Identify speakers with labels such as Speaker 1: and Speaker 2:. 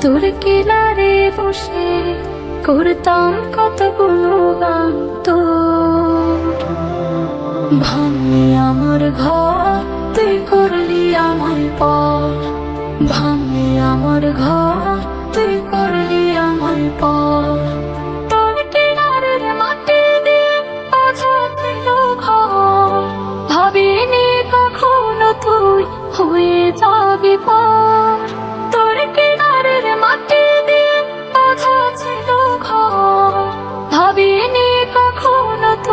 Speaker 1: তোর কিনারে বসে করতাম কতগুলো গান তোর। ভাঙলি আমার ঘর, তুই করলি আমার পর। ভাঙলি আমার ঘর, তুই করলি আমার পর। ভাবিনি কখনো তুই হয়ে যাবি পর। কখন